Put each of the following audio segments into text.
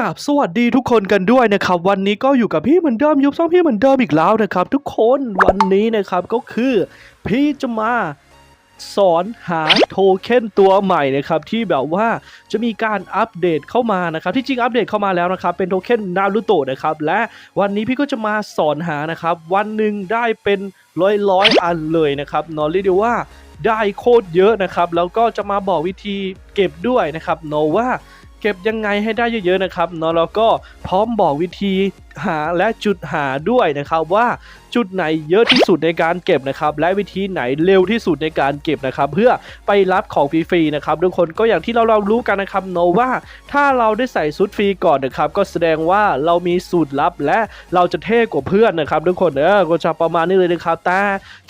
กับสวัสดีทุกคนกันด้วยนะครับ วันนี้ก็อยู่กับพี่เหมือนเดิมยุบซ่องพี่เหมือนเดิมอีกแล้วนะครับ ทุกคนวันนี้นะครับก็คือพี่จะมาสอนหาโทเค็นตัวใหม่นะครับที่แบบว่าจะมีการอัปเดตเข้ามานะครับที่จริงอัปเดตเข้ามาแล้วนะครับเป็นโทเค็นนารูโตะนะครับและวันนี้พี่ก็จะมาสอนหานะครับวันหนึ่งได้เป็นร้อยร้อยอันเลยนะครับนอะเรียกได้ว่าได้โคตรเยอะนะครับแล้วก็จะมาบอกวิธีเก็บด้วยนะครับเนว่า เก็บยังไงให้ได้เยอะๆนะครับเนาะแล้วก็พร้อมบอกวิธีหาและจุดหาด้วยนะครับว่าจุดไหนเยอะที่สุดในการเก็บนะครับและวิธีไหนเร็วที่สุดในการเก็บนะครับเพื่อไปรับของฟรีๆนะครับทุกคนก็อย่างที่เราเรารู้กันนะครับเนว่าถ้าเราได้ใส่ชุดฟรีก่อนนะครับก็แสดงว่าเรามีสูตรลับและเราจะเท่กว่าเพื่อนนะครับทุกคนเออก็จะประมาณนี้เลยนะครับแต่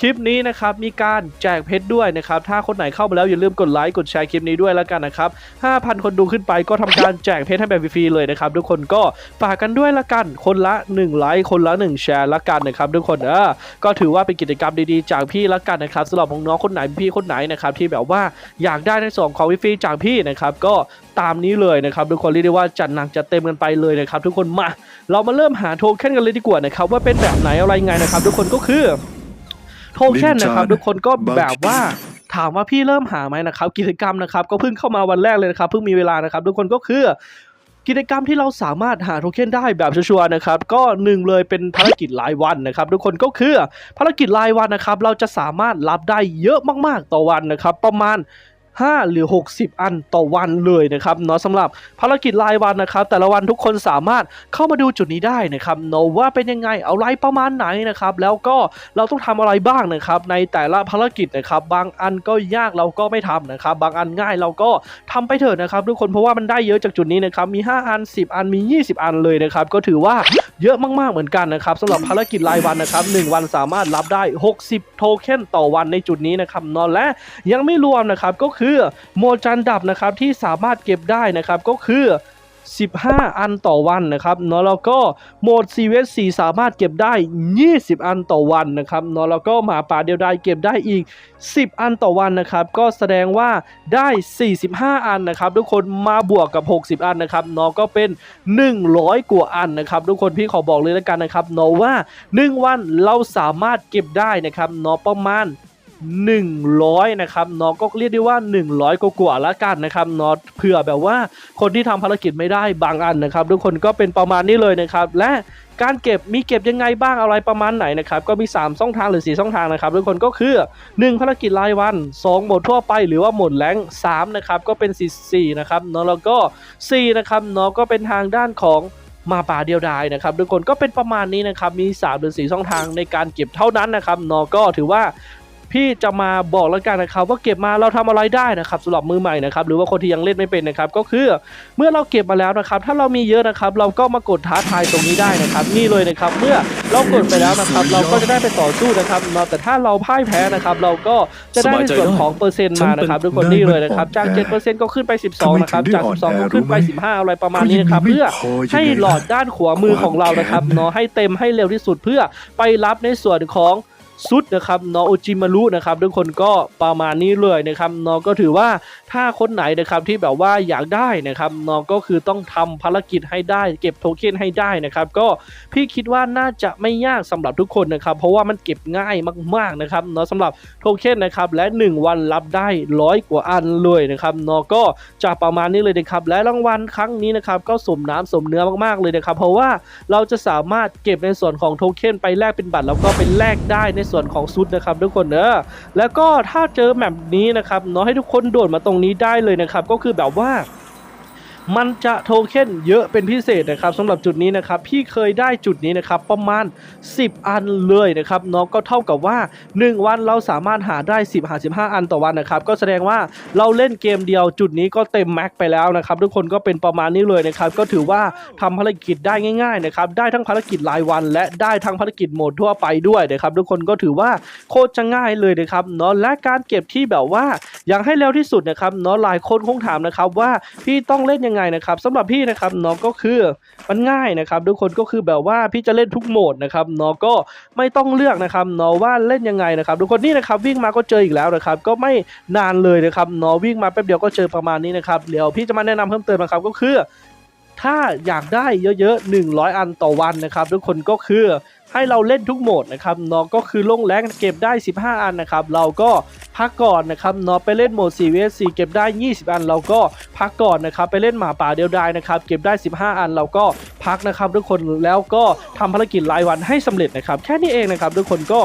คลิปนี้นะครับมีการแจกเพชรด้วยนะครับถ้าคนไหนเข้ามาแล้วอย่าลืมกดไลค์กดแชร์คลิปนี้ด้วยแล้วกันนะครับ5,000 คนดูขึ้นไปก็ทำการแจกเพชรให้แบบฟรีๆเลยนะครับทุกคนก็ฝากกันด้วยละกันคนละ1ไลค์คนละ1แชร์ละกันนะครับทุกคนเออก็ถือว่าเป็นกิจกรรมดีๆ จากพี่ละกันนะครับสำหรับน้องๆคนไหนพี่คนไหนนะครับที่แบบว่าอยากได้ในส่วนของฟรีๆจากพี่นะครับก็ตามนี้เลยนะครับทุกคนเรียกได้ว่าจัดหนักจัดเต็มกันไปเลยนะครับทุกคนมาเรามาเริ่มหาโทเค็นกันเลยดีกว่านะครับว่าเป็นแบบไหนอะไรไงนะครับทุกคนก็คือโทเค็นนะครับทุกคนก็แบบว่าถามว่าพี่เริ่มหาไหมนะครับกิจกรรมนะครับก็เพิ่งเข้ามาวันแรกเลยนะครับเพิ่งมีเวลานะครับทุกคนก็คือ กิจกรรมที่เราสามารถหาโทเค็นได้แบบชัวร์นะครับ ก็หนึ่งเลยเป็นภารกิจรายวันนะครับ ทุกคนก็คือภารกิจรายวันนะครับ เราจะสามารถรับได้เยอะมากๆต่อวันนะครับ ประมาณ 5 หรือ 60 อันต่อวันเลยนะครับเนาะสำหรับภารกิจรายวันนะครับ แต่ละวันทุกคนสามารถเข้ามาดูจุดนี้ได้นะครับเนาะว่าเป็นยังไงเอาไรประมาณไหนนะครับแล้วก็เราต้องทำอะไรบ้างนะครับ ในแต่ละภารกิจนะครับบางอันก็ยากเราก็ไม่ทำนะครับ บางอันง่ายเราก็ทำไปเถอะนะครับ ทุกคนเพราะว่ามันได้เยอะจากจุดนี้นะครับมี 5 อัน 10 อันมี 20 อันเลยนะครับก็ถือว่าเยอะมากๆเหมือนกันนะครับสำหรับภารกิจรายวันนะครับหนึ่งวันสามารถรับได้ 60 โทเค็นต่อวันในจุดนี้นะครับเนอนและยังไม่รวมนะครับก็คือโมจันดับนะครับที่สามารถเก็บได้นะครับก็คือ 15 อันต่อวันนะครับเนาะแล้วก็โหมด c v s 4 สามารถเก็บได้ 20 อันต่อวันนะครับเนาะแล้วก็หมาป่าเดียวดายเก็บได้อีก 10 อันต่อวันนะครับก็แสดงว่าได้ 45 อันนะครับทุกคนมาบวกกับ 60 อันนะครับเนาะก็เป็น 100 กว่าอันนะครับทุกคนพี่ขอบอกเลยแล้วกันนะครับเนาะว่า 1 วันเราสามารถเก็บได้นะครับเนาะประมาณ 100นะครับเนาะก็เรียกได้ว่า 100กว่าละกันนะครับเนาะเผื่อแบบว่าคนที่ทำภารกิจไม่ได้บางอันนะครับ ทุกคนก็เป็นประมาณนี้เลยนะครับ และการเก็บมีเก็บยังไงบ้างอะไรประมาณไหนนะครับ ก็มี 3 ช่องทางหรือ 4 ช่องทางนะครับ ทุกคนก็คือ 1 ภารกิจรายวัน 2 หมดทั่วไปหรือว่าหมดแรง3นะครับก็เป็น 4 นะครับเนาะแล้วก็ 4 นะครับเนาะก็เป็นทางด้านของมาป่าเดียวดายนะครับทุกคนก็เป็นประมาณนี้นะครับมี3หรือ4ช่องทางในการเก็บเท่านั้นนะครับเนาะก็ถือว่า พี่จะมาบอกแล้วกันนะครับว่าเก็บมาเราทำอะไรได้นะครับสำหรับมือใหม่นะครับหรือว่าคนที่ยังเล่นไม่เป็นนะครับก็คือเมื่อเราเก็บมาแล้วนะครับ ถ้าเรามีเยอะนะครับ เราก็มากดท้าทายตรงนี้ได้นะครับ นี่เลยนะครับ เมื่อเรากดไปแล้วนะครับ เราก็จะได้ไปต่อสู้นะครับเนาะแต่ถ้าเราพ่ายแพ้นะครับ เราก็จะได้ในส่วนของเปอร์เซ็นต์มานะครับทุกคนนี่เลยนะครับจาก 7%ก็ขึ้นไป 12 นะครับ จาก 12 ก็ขึ้นไป 15 อะไรประมาณนี้นะครับเพื่อให้หลอดด้านขวามือของเรานะครับเนาะให้เต็มให้เร็วที่สุดเพื่อไปรับในส่วนของ ซุดนะครับนอโอจิมารุนะครับทุกคนก็ประมาณนี้เลยนะครับนอก็ถือว่าถ้าคนไหนนะครับที่แบบว่าอยากได้นะครับนอก็คือต้องทำภารกิจให้ได้ เก็บโทเค็นให้ได้นะครับก็พี่คิดว่าน่าจะไม่ยากสำหรับทุกคนนะครับเพราะว่ามันเก็บง่ายมากๆนะครับเนาะสำหรับโทเค็นนะครับและ 1 วันรับได้ร้อยกว่าอันเลยนะครับนอก็จะประมาณนี้เลยนะครับและรางวัลครั้งนี้นะครับก็สมน้ำสมเนื้อมากๆเลยนะครับเพราะว่าเราจะสามารถเก็บในส่วนของโทเค็นไปแลกเป็นบัตรแล้วก็เป็นแลกได้ในส่วนของซุดนะครับทุกคนเนอะแล้วก็ถ้าเจอแมปนี้นะครับเนาะให้ทุกคนโดดมาตรงนี้ได้เลยนะครับก็คือแบบว่า มันจะโทเค็นเยอะเป็นพิเศษนะครับสำหรับจุดนี้นะครับพี่เคยได้จุดนี้นะครับประมาณ 10 อันเลยนะครับเนาะก็เท่ากับว่า 1 วันเราสามารถหาได้ 10หา15 อันต่อวันนะครับก็แสดงว่าเราเล่นเกมเดียวจุดนี้ก็เต็มแม็กไปแล้วนะครับทุกคนก็เป็นประมาณนี้เลยนะครับก็ถือว่าทำภารกิจได้ง่ายๆนะครับได้ทั้งภารกิจรายวัน และได้ทั้งภารกิจโหมดทั่วไปด้วยนะครับทุกคนก็ถือว่าโคตรจะง่ายเลยนะครับเนาะและการเก็บที่แบบว่า อยากให้เร็วที่สุดนะครับเนาะหลายคนคงถามนะครับว่าพี่ต้องเล่นยังไงนะครับสำหรับพี่นะครับเนาะก็คือมันง่ายนะครับทุกคนก็คือแบบว่าพี่จะเล่นทุกโหมดนะครับเนาะก็ไม่ต้องเลือกนะครับเนาะว่าเล่นยังไงนะครับทุกคนนี่นะครับวิ่งมาก็เจออีกแล้วนะครับก็ไม่นานเลยนะครับเนาะวิ่งมาแป๊บเดียวก็เจอประมาณนี้นะครับเดี๋ยวพี่จะมาแนะนำเพิ่มเติมนะครับก็คือ ถ้าอยากได้เยอะๆ 100 อันต่อวันนะครับ ทุกคนก็คือให้เราเล่นทุกโหมดนะครับเนาะก็คือลงแรงเก็บได้ 15 อันนะครับ เราก็พักก่อนนะครับเนาะไปเล่นโหมด 4 vs 4 เก็บได้ 20 อัน เราก็พักก่อนนะครับ ไปเล่นหมาป่าเดียวดายนะครับ เก็บได้ 15 อัน เราก็พักนะครับ ทุกคนแล้วก็ทำภารกิจรายวันให้สำเร็จนะครับ แค่นี้เองนะครับ ทุกคนก็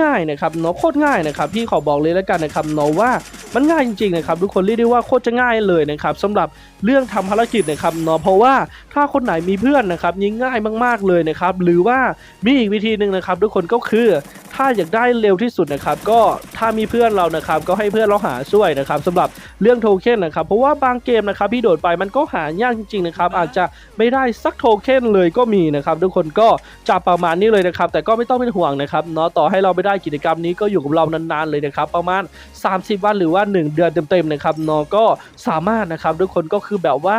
ง่ายๆนะครับเนาะโคตรง่ายนะครับพี่ขอบอกเลยแล้วกันนะครับเนาะว่ามันง่ายจริงๆนะครับทุกคนเรียกได้ว่าโคตรจะง่ายเลยนะครับสำหรับเรื่องทำภารกิจนะครับเนาะเพราะว่าถ้าคนไหนมีเพื่อนนะครับยิ่งง่ายมากๆเลยนะครับหรือว่ามีอีกวิธีหนึ่งนะครับทุกคนก็คือถ้าอยากได้เร็วที่สุดนะครับก็ถ้ามีเพื่อนเรานะครับก็ให้เพื่อนเราหาช่วยนะครับสำหรับเรื่องโทเค็นนะครับเพราะว่าบางเกมนะครับพี่โดดไปมันก็หายากจริงๆนะครับอาจจะไม่ได้สักโทเค็นเลยก็มีนะครับทุกคนก็จะประมาณนี้เลยนะครับแต่ก็ไม่ต้องเป็นห่วงนะครับเนาะต่อให้เราไม่ได้กิจกรรมนี้ก็อยู่กับเรานานๆเลยนะครับประมาณ 30 วันหรือว่า 1 เดือนเต็มๆนะครับเนาะก็สามารถนะครับทุกคนก็คือแบบว่า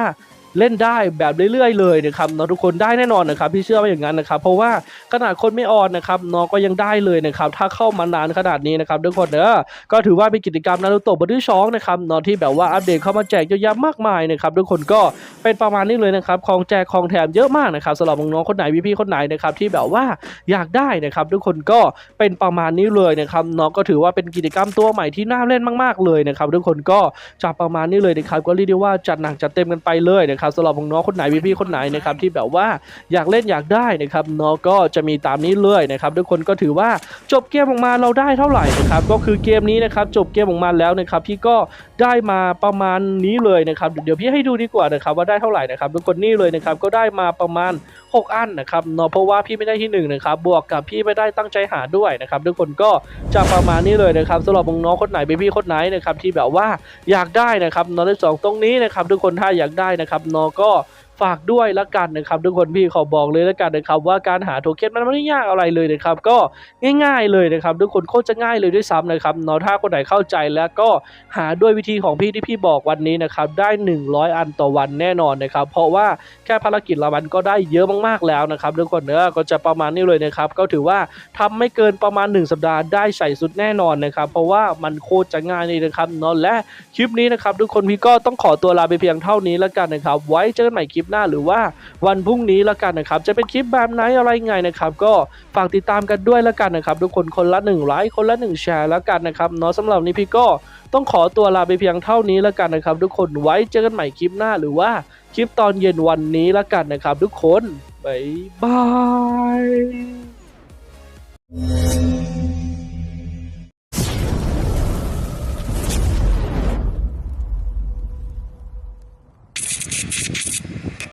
เล่นได้แบบเรื่อยๆเลยนะครับนะทุกคนได้แน่นอนนะครับพี่เชื่อว่าอย่างนั้นนะครับเพราะว่าขนาดคนไม่ออนนะครับเนาะก็ยังได้เลยนะครับถ้าเข้ามานานขนาดนี้นะครับทุกคนเนอะก็ถือว่าเป็นกิจกรรมนารูโตะบทที่สองนะครับเนาะที่แบบว่าอัปเดตเข้ามาแจกเยอะแยะมากมายนะครับทุกคนก็เป็นประมาณนี้เลยนะครับของแจกของแถมเยอะมากนะครับสำหรับน้องๆคนไหนพี่ๆคนไหนนะครับที่แบบว่าอยากได้นะครับทุกคนก็เป็นประมาณนี้เลยนะครับเนาะก็ถือว่าเป็นกิจกรรมตัวใหม่ที่น่าเล่นมาก ๆเลยนะครับทุกคนก็จะประมาณนี้เลยนะครับก็เรียกได้ว่าจัดหนักจัดเต็มกันไปเลยนะครับสำหรับน้องคนไหนพี่ๆคนไหนนะครับที่แบบว่าอยากเล่นอยากได้นะครับน้องก็จะมีตามนี้เลยนะครับทุกคนก็ถือว่าจบเกมออกมาเราได้เท่าไหร่นะครับก็คือเกมนี้นะครับจบเกมออกมาแล้วนะครับพี่ก็ได้มาประมาณนี้เลยนะครับเดี๋ยวพี่ให้ดูดีกว่านะครับว่าได้เท่าไหร่นะครับทุกคนนี่เลยนะครับก็ได้มาประมาณ6 อันนะครับเนาะเพราะว่าพี่ไม่ได้ที่1นะครับบวกกับพี่ไม่ได้ตั้งใจหาด้วยนะครับทุกคนก็จะประมาณนี้เลยนะครับสำหรับน้องคนไหนพี่คนไหนนะครับที่แบบว่าอยากได้นะครับเนาะในสองตรงนี้นะครับทุกคนถ้าอยากได้นะครับเนาะก็ ฝากด้วยละกันนะครับทุกคนพี่ขอบอกเลยละกันนะครับว่าการหาโทเค็นมันไม่ได้ยากอะไรเลยนะครับก็ง่าย ๆเลยนะครับทุกคนโคตรจะง่ายเลยด้วยซ้ำนะครับเนาะถ้าคนไหนเข้าใจแล้วก็หาด้วยวิธีของพี่ที่พี่บอกวันนี้นะครับได้ 100 อันต่อวันแน่นอนนะครับเพราะว่าแค่ภารกิจละวันก็ได้เยอะมากๆแล้วนะครับทุกคนเนอะก็จะประมาณนี้เลยนะครับก็ถือว่าทำไม่เกินประมาณ 1 สัปดาห์ได้ใส่สุดแน่นอนนะครับเพราะว่ามันโคตรจะง่ายเลยนะครับเนาะและคลิปนี้นะครับทุกคนพี่ก็ต้องขอตัวลาไปเพียงเท่านี้แล้วกันนะครับไว้เจอกันใหม่คลิปหน้าหรือว่าวันพรุ่งนี้แล้วกันนะครับ จะเป็นคลิปแบบไหนอะไรไงนะครับ ก็ฝากติดตามกันด้วยแล้วกันนะครับ ทุกคนคนละ1ไลค์คนละ1แชร์แล้วกันนะครับเนาะสำหรับนนี้พี่ก็ต้องขอตัวลาไปเพียงเท่านี้แล้วกันนะครับ ทุกคนไว้เจอกันใหม่คลิปหน้าหรือว่าคลิปตอนเย็นวันนี้แล้วกันนะครับ ทุกคนบ๊ายบาย